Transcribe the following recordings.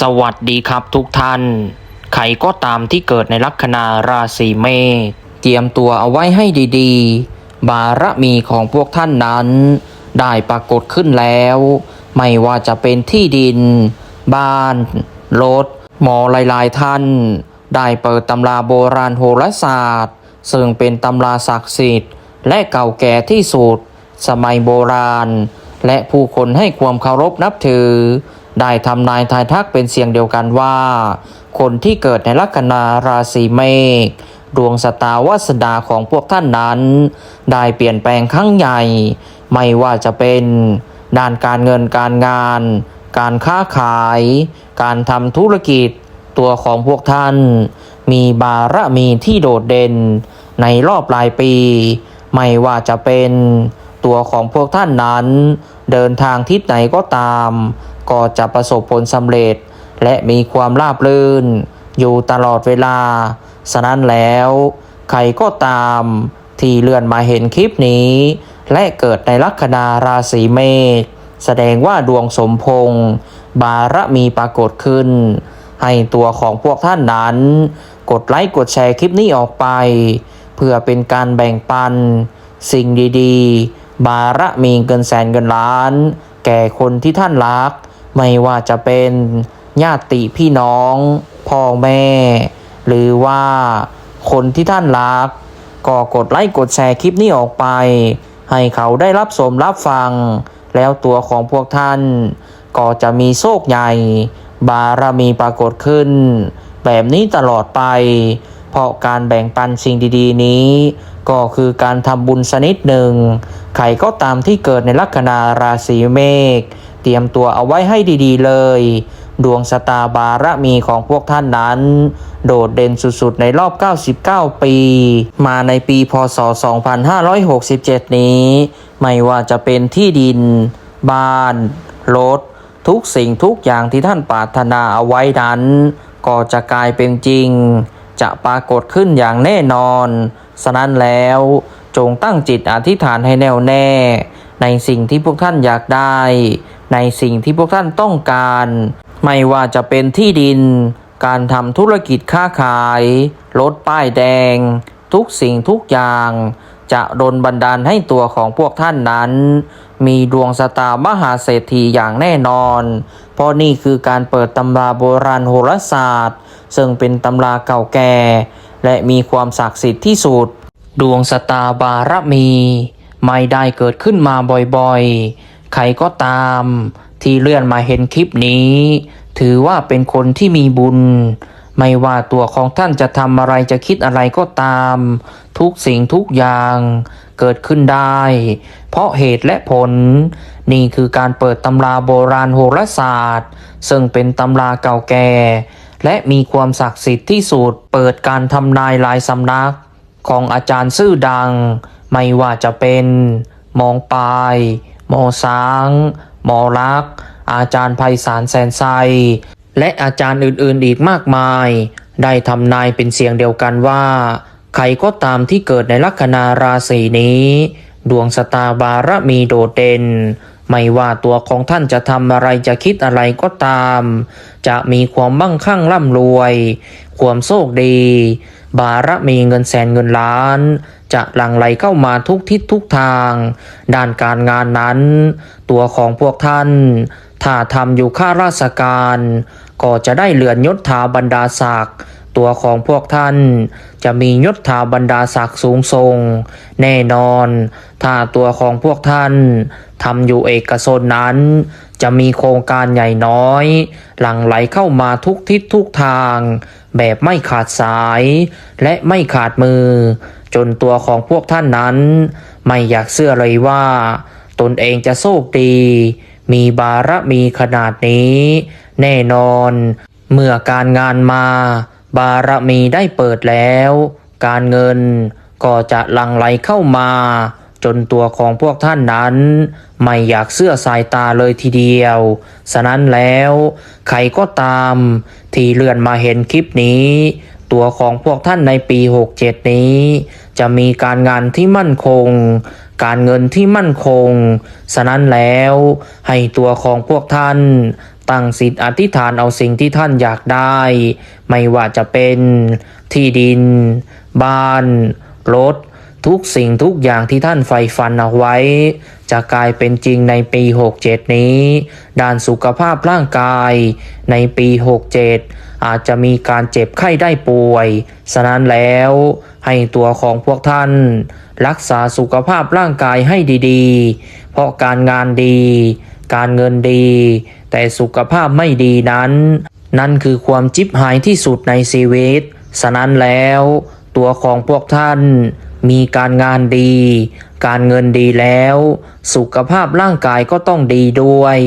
สวัสดีครับทุกท่าน ใครก็ตามที่เกิดในลัคนาราศีเมษเตรียมตัวเอาไว้ให้ดีๆ บารมีของพวกท่านนั้น ได้ปรากฏขึ้นแล้ว ไม่ว่าจะเป็นที่ดิน บ้าน รถ หมอหลายๆท่าน ได้เปิดตำราโบราณโหราศาสตร์ ซึ่งเป็นตำราศักดิ์สิทธิ์ และเก่าแก่ที่สุด สมัยโบราณ และผู้คนให้ความเคารพนับถือ ได้ทำนายทายทักเป็นเสียงเดียวกันว่า คนที่เกิดในลัคนาราศีเมษดวงสตาวาสดาของพวกท่านนั้น ได้เปลี่ยนแปลงครั้งใหญ่ ไม่ว่าจะเป็นด้านการเงินการงาน การค้าขาย การทำธุรกิจ ตัวของพวกท่าน มีบารมีที่โดดเด่น ในรอบหลายปี ไม่ว่าจะเป็น ตัวของพวกท่านนั้น เดินทางทิศไหนก็ตาม ก็จะประสบผลสำเร็จ และมีความราบรื่น อยู่ตลอดเวลา ฉะนั้นแล้ว ใครก็ตามที่เลื่อนมาเห็นคลิปนี้ และเกิดในลัคนาราศีเมษแสดงว่าดวงสมพงษ์บารมีปรากฏขึ้น ให้ตัวของพวกท่านนั้น กดไลค์กดแชร์คลิปนี้ออกไป เพื่อเป็นการแบ่งปัน สิ่งดีๆ บารมีเงินแสนเงินล้าน แก่คนที่ท่านรัก ไม่ว่าจะเป็นญาติพี่น้อง พ่อแม่ หรือว่าคนที่ท่านรัก ก็กดไลค์กดแชร์คลิปนี้ออกไป ให้เขาได้รับชมรับฟัง แล้วตัวของพวกท่าน ก็จะมีโชคใหญ่ บารมีปรากฏขึ้น แบบนี้ตลอดไป เพราะการแบ่งปันสิ่งดีๆนี้ ก็คือการทำบุญสนิดหนึ่ง ใครก็ตามที่เกิดในลัคนาราศีเมษ เตรียมตัวเอาไว้ให้ดีๆเลย ดวงสตาบารมีของพวกท่านนั้น โดดเด่นสุดๆในรอบ 99 ปี มาในปีพศ 2567 นี้ ไม่ว่าจะเป็นที่ดิน บ้าน รถ ทุกสิ่งทุกอย่างที่ท่านปรารถนาเอาไว้นั้น ก็จะกลายเป็นจริง จะปรากฏขึ้นอย่างแน่นอน ฉะนั้นแล้วจงตั้งจิตอธิษฐานให้แน่วแน่ ในสิ่งที่พวกท่านอยากได้ ในสิ่งที่พวกท่านต้องการ ไม่ว่าจะเป็นที่ดิน การทำธุรกิจค้าขาย รถป้ายแดง ทุกสิ่งทุกอย่าง จะดลบันดาลให้ตัวของพวกท่านนั้น มีดวงสตามหาเศรษฐีอย่างแน่นอน เพราะนี่คือการเปิดตำราโบราณโหราศาสตร์ ซึ่งเป็นตำราเก่าแก่ และมีความศักดิ์สิทธิ์ที่สุด ดวงสตาบารมี ไม่ได้เกิดขึ้นมาบ่อยๆ ใครก็ตามที่เลื่อนมาเห็นคลิปนี้ ถือว่าเป็นคนที่มีบุญ ไม่ว่าตัวของท่านจะทำอะไรจะคิดอะไรก็ตาม ทุกสิ่งทุกอย่างเกิดขึ้นได้ เพราะเหตุและผล นี่คือการเปิดตำราโบราณโหราศาสตร์ ซึ่งเป็นตำราเก่าแก่ และมีความศักดิ์สิทธิ์ที่สุดเปิดการทำนายลายสำนัก ของอาจารย์ชื่อดัง ไม่ว่าจะเป็นมองปลาย หมอช้างหมอรัก อาจารย์ไพศาลแสนไซ และอาจารย์อื่นๆอีกมากมาย ได้ทำนายเป็นเสียงเดียวกันว่า ใครก็ตามที่เกิดในลัคนาราศีนี้ ดวงสตาบารมีโดดเด่นไม่ว่าตัวของท่านจะทำอะไรจะคิดอะไรก็ตาม จะมีความมั่งคั่งร่ำรวย ความโชคดี บารมีเงินแสนเงินล้าน จะหลั่งไหลเข้ามาทุกทิศทุกทาง ด้านการงานนั้น ตัวของพวกท่าน ถ้าทำอยู่ข้าราชการ ก็จะได้เลื่อนยศถาบรรดาศักดิ์ตัวของพวกท่าน จะมียศถาบรรดาศักดิ์สูงส่ง แน่นอน ถ้าตัวของพวกท่านทำอยู่เอกชนนั้น จะมีโครงการใหญ่น้อย หลั่งไหลเข้ามาทุกทิศทุกทาง แบบไม่ขาดสายและไม่ขาดมือ จนตัวของพวกท่านนั้น ไม่อยากเชื่อเลยว่า ตนเองจะโชคดี มีบารมีขนาดนี้ แน่นอน เมื่อการงานมา บารมีได้เปิดแล้ว การเงินก็จะหลั่งไหลเข้ามา จนตัวของพวกท่านนั้น ไม่อยากเสื้อสายตาเลยทีเดียว ฉะนั้นแล้ว ใครก็ตาม ที่เลื่อนมาเห็นคลิปนี้ ตัวของพวกท่านในปี 67 นี้ จะมีการงานที่มั่นคง การเงินที่มั่นคง ฉะนั้นแล้วให้ตัวของพวกท่านตั้งสิทธิอธิษฐานเอาสิ่งที่ท่านอยากได้ ไม่ว่าจะเป็นที่ดิน บ้าน รถ ทุกสิ่งทุกอย่างที่ท่านใฝ่ฝันเอาไว้ จะกลายเป็นจริงในปี 67 นี้ ด้านสุขภาพร่างกาย ในปี 67 อาจจะมีการเจ็บไข้ได้ป่วย ฉะนั้นแล้วให้ตัวของพวกท่าน รักษาสุขภาพร่างกายให้ดีๆ เพราะการงานดี การเงินดี แต่สุขภาพไม่ดีนั้น นั่นคือความจิบหายที่สุดในชีวิต ฉะนั้นแล้ว ตัวของพวกท่านมีการงานดี การเงินดีแล้ว สุขภาพร่างกายก็ต้องดีด้วย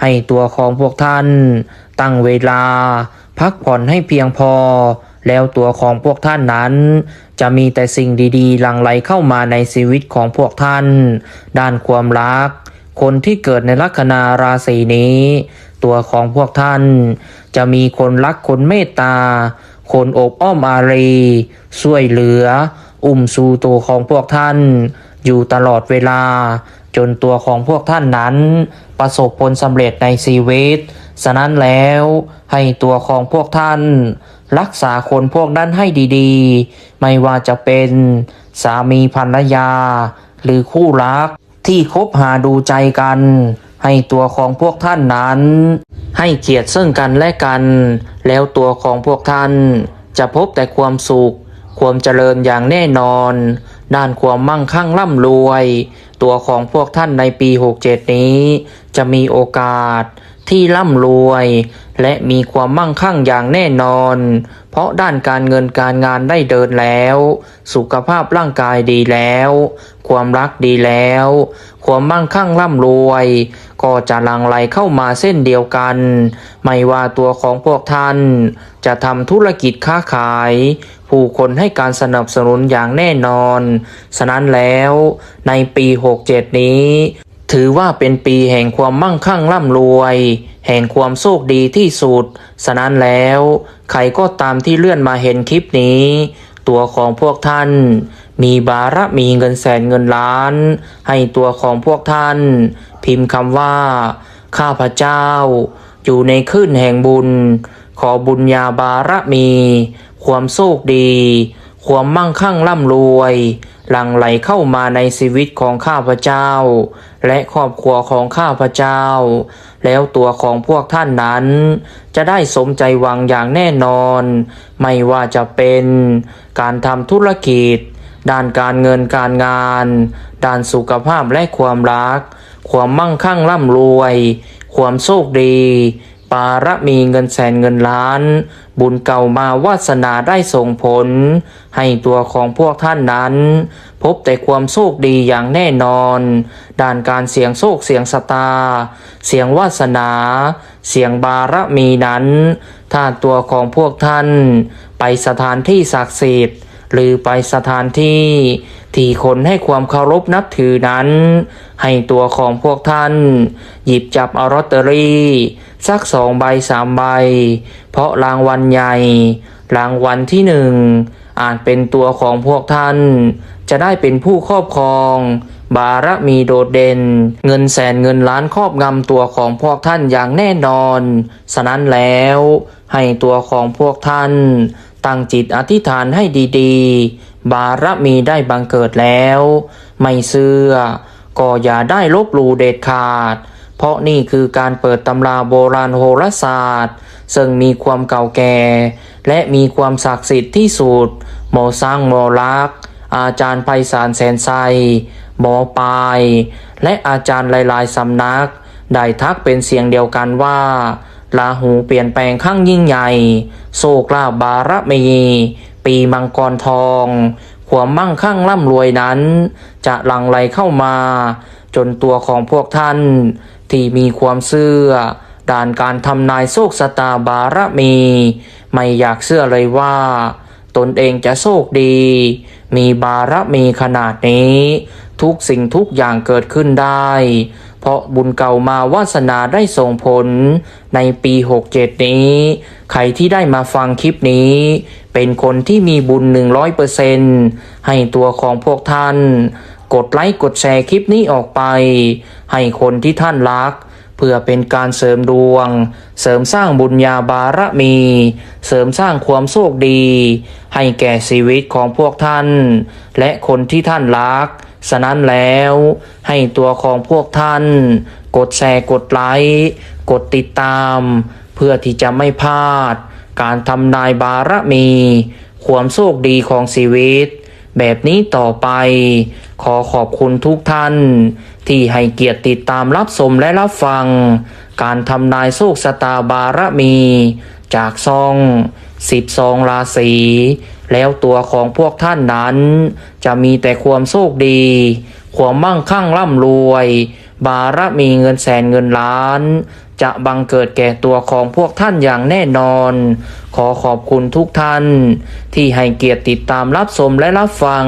ให้ตัวของพวกท่าน ตั้งเวลา พักผ่อนให้เพียงพอ แล้วตัวของพวกท่านนั้น จะมีแต่สิ่งดีๆหลั่งไหลเข้ามาในชีวิตของพวกท่าน ด้านความรัก คนที่เกิดในลัคนาราศีนี้ ตัวของพวกท่าน จะมีคนรักคนเมตตา คนอบอ้อมอารีช่วยเหลือ อุ้มสู่ตัวของพวกท่าน อยู่ตลอดเวลา จนตัวของพวกท่านนั้น ประสบผลสำเร็จในชีวิตฉะนั้นแล้วให้ตัวของพวกท่าน รักษาคนพวกนั้นให้ดีๆ ไม่ว่าจะเป็นสามีภรรยา หรือคู่รักที่คบหาดูใจกัน ให้ตัวของพวกท่านนั้น ให้เกียรติซึ่งกันและกัน แล้วตัวของพวกท่าน จะพบแต่ความสุข ความเจริญอย่างแน่นอน ด้านความมั่งคั่งร่ำรวย ตัวของพวกท่านในปี 67 นี้ จะมีโอกาสที่ร่ำรวย และมีความมั่งคั่งอย่างแน่นอน เพราะด้านการเงินการงานได้เดินแล้ว สุขภาพร่างกายดีแล้ว ความรักดีแล้ว ความมั่งคั่งร่ำรวย ก็จะลังไหลเข้ามาเส้นเดียวกัน ไม่ว่าตัวของพวกท่าน จะทำธุรกิจค้าขาย ผู้คนให้การสนับสนุนอย่างแน่นอน ฉะนั้นแล้วในปี 67 นี้ ถือว่าเป็นปีแห่งความมั่งคั่งร่ำรวย แห่งความโชคดีที่สุด ฉะนั้นแล้ว ใครก็ตามที่เลื่อนมาเห็นคลิปนี้ ตัวของพวกท่าน มีบารมีเงินแสนเงินล้าน ให้ตัวของพวกท่าน พิมพ์คำว่า ข้าพเจ้า อยู่ในคลื่นแห่งบุญ ขอบุญญาบารมี ความโชคดี ความมั่งคั่งร่ำรวย หลั่งไหลเข้ามาในชีวิตของข้าพเจ้า และครอบครัวของข้าพเจ้า แล้วตัวของพวกท่านนั้น จะได้สมใจหวังอย่างแน่นอน ไม่ว่าจะเป็นการทำธุรกิจ ด้านการเงินการงาน ด้านสุขภาพและความรัก ความมั่งคั่งร่ำรวย ความโชคดี ปารมีเงินแสนเงินล้าน บุญเก่ามาวาสนาได้ส่งผล ให้ตัวของพวกท่านนั้น พบแต่ความโชคดีอย่างแน่นอน ด้านการเสียงโชคเสียงสตา เสียงวาสนา เสียงบารมีนั้น ถ้าตัวของพวกท่าน ไปสถานที่ศักดิ์สิทธิ์ หรือไปสถานที่ ที่คนให้ความเคารพนับถือนั้น ให้ตัวของพวกท่าน หยิบจับเอาลอตเตอรี่สักสองใบสามใบ เพราะรางวัลใหญ่ รางวัลที่หนึ่งอาจเป็นตัวของพวกท่าน จะได้เป็นผู้ครอบครอง บารมีโดดเด่น เงินแสนเงินล้านครอบงำตัวของพวกท่านอย่างแน่นอน ฉะนั้นแล้วให้ตัวของพวกท่าน ตั้งจิตอธิษฐานให้ดีๆ บารมีได้บังเกิดแล้ว ไม่เชื่อ ก็อย่าได้ลบหลู่เด็ดขาด เพราะนี่คือการเปิดตำราโบราณโหราศาสตร์ ซึ่งมีความเก่าแก่ และมีความศักดิ์สิทธิ์ที่สุด หมอสร้างหมอลักษ์อาจารย์ไพศาลแสนไซหมอปลาย และอาจารย์หลายๆสำนัก ได้ทักเป็นเสียงเดียวกันว่า ลาหูเปลี่ยนแปลงข้างยิ่งใหญ่ โศกลาบารมี ปีมังกรทอง ความมั่งคั่งร่ำรวยนั้น จะหลั่งไหลเข้ามา จนตัวของพวกท่าน ที่มีความเชื่อด้านการทำนายโชคชะตาบารมี ไม่อยากเชื่อเลยว่า ตนเองจะโชคดี มีบารมีขนาดนี้ ทุกสิ่งทุกอย่างเกิดขึ้นได้ เพราะบุญเก่ามาวาสนาได้ส่งผลในปี 67 นี้ ใครที่ได้มาฟังคลิปนี้ เป็นคนที่มีบุญ 100%ให้ตัวของพวกท่าน กดไลค์กดแชร์คลิปนี้ออกไป ให้คนที่ท่านรัก เพื่อเป็นการเสริมดวง เสริมสร้างบุญญาบารมี เสริมสร้างความโชคดี ให้แก่ชีวิตของพวกท่าน และคนที่ท่านรัก ฉะนั้นแล้วให้ตัวของพวกท่าน กดแชร์กดไลค์กดติดตาม เพื่อที่จะไม่พลาด การทำนายบารมี ความโชคดีของชีวิต แบบนี้ต่อไป ขอขอบคุณทุกท่าน ที่ให้เกียรติติดตามรับชมและรับฟัง การทำนายโชคชะตาบารมี จากซองสิบซองราศี แล้วตัวของพวกท่านนั้น จะมีแต่ความโชคดี ความมั่งคั่งร่ำรวย บารมีเงินแสนเงินล้าน จะบังเกิดแก่ตัวของพวกท่านอย่างแน่นอน ขอขอบคุณทุกท่าน ที่ให้เกียรติติดตามรับชมและรับฟัง